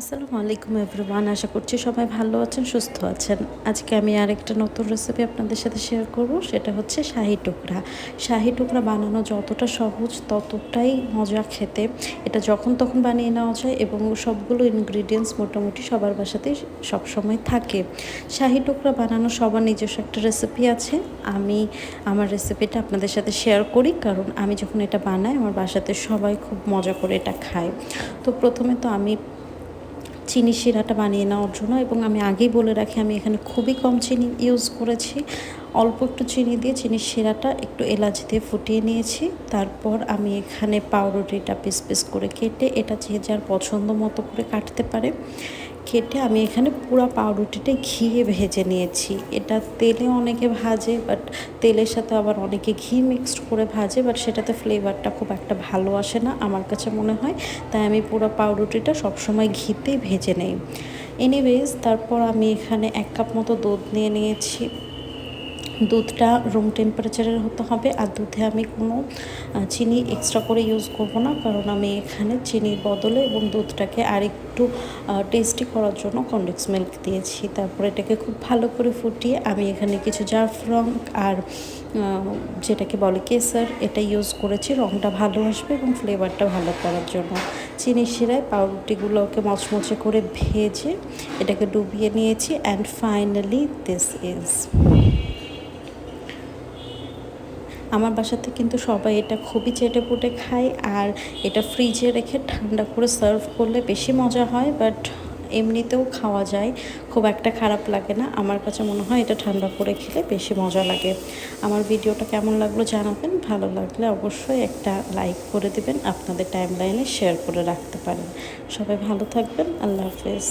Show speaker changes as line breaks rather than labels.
আসসালামু আলাইকুম এভরিওয়ান, আশা করছি সবাই ভালো আছেন, সুস্থ আছেন। আজকে আমি আরেকটা নতুন রেসিপি আপনাদের সাথে শেয়ার করব, সেটা হচ্ছে শাহি টুকরা। শাহি টুকরা বানানো যতটা সহজ ততটাই মজা খেতে। এটা যখন তখন বানিয়ে নেওয়া যায় এবং সবগুলো ইনগ্রিডিয়েন্টস মোটামুটি সবার বাসাতেই সবসময় থাকে। শাহি টুকরা বানানো সবার নিজস্ব একটা রেসিপি আছে। আমি আমার রেসিপিটা আপনাদের সাথে শেয়ার করি, কারণ আমি যখন এটা বানাই, আমার বাসাতে সবাই খুব মজা করে এটা খায়। তো প্রথমে তো আমি চিনি শিরাটা বানিয়ে নেওয়ার জন্য এবং আমি আগেই বলে রাখি, আমি এখানে খুবই কম চিনি ইউজ করেছি। অল্প একটু চিনি দিয়ে চিনির শিরাটা একটু এলাচ দিয়ে ফুটিয়ে নিয়েছি। তারপর আমি এখানে পাউরুটিটা পিস পিস করে কেটে, এটা যে যার পছন্দ মতো করে কাটতে পারে। কেটে আমি এখানে পুরো পাউরুটিটা ঘিয়ে ভেজে নিয়েছি। এটা তেলে অনেকে ভাজে বাট তেলের সাথে আবার অনেকে ঘি মিক্সড করে ভাজে বাট সেটাতে ফ্লেভারটা খুব একটা ভালো আসে না আমার কাছে মনে হয়। তাই আমি পুরো পাউরুটিটা সবসময় ঘিতেই ভেজে নেই। এনিওয়েজ তারপর আমি এখানে এক কাপ মতো দুধ নিয়ে নিয়েছি। দুধটা রুম টেম্পারেচারের হতে হবে আর দুধে আমি কোনো চিনি এক্সট্রা করে ইউজ করব না। কারণ আমি এখানে চিনির বদলে এবং দুধটাকে আরেকটু টেস্টি করার জন্য কন্ডেক্স মিল্ক দিয়েছি। তারপর এটাকে খুব ভালো করে ফুটিয়ে আমি এখানে কিছু জাফরং আর যেটাকে বলে কেসার, এটা ইউজ করেছি। রঙটা ভালো আসবে এবং ফ্লেভারটা ভালো করার জন্য। চিনি শিরায় পাউরুটিগুলোকে মচমচে করে ভেজে এটাকে ডুবিয়ে নিয়েছি। অ্যান্ড ফাইনালি দিস ইজ আমার বাসাতে কিন্তু সবাই এটা খুবই চেটে পুটে খায় আর এটা ফ্রিজে রেখে ঠান্ডা করে সার্ভ করলে বেশি মজা হয় বাট এমনিতেও খাওয়া যায়। খুব একটা খারাপ লাগে না। আমার কাছে মনে হয় এটা ঠান্ডা করে খেলে বেশি মজা লাগে। আমার ভিডিওটা কেমন লাগল জানাবেন। ভালো লাগলে অবশ্যই একটা লাইক করে দেবেন। আপনাদের টাইম লাইনে শেয়ার করে রাখতে পারেন। সবাই ভালো থাকবেন। আল্লাহ হাফেজ।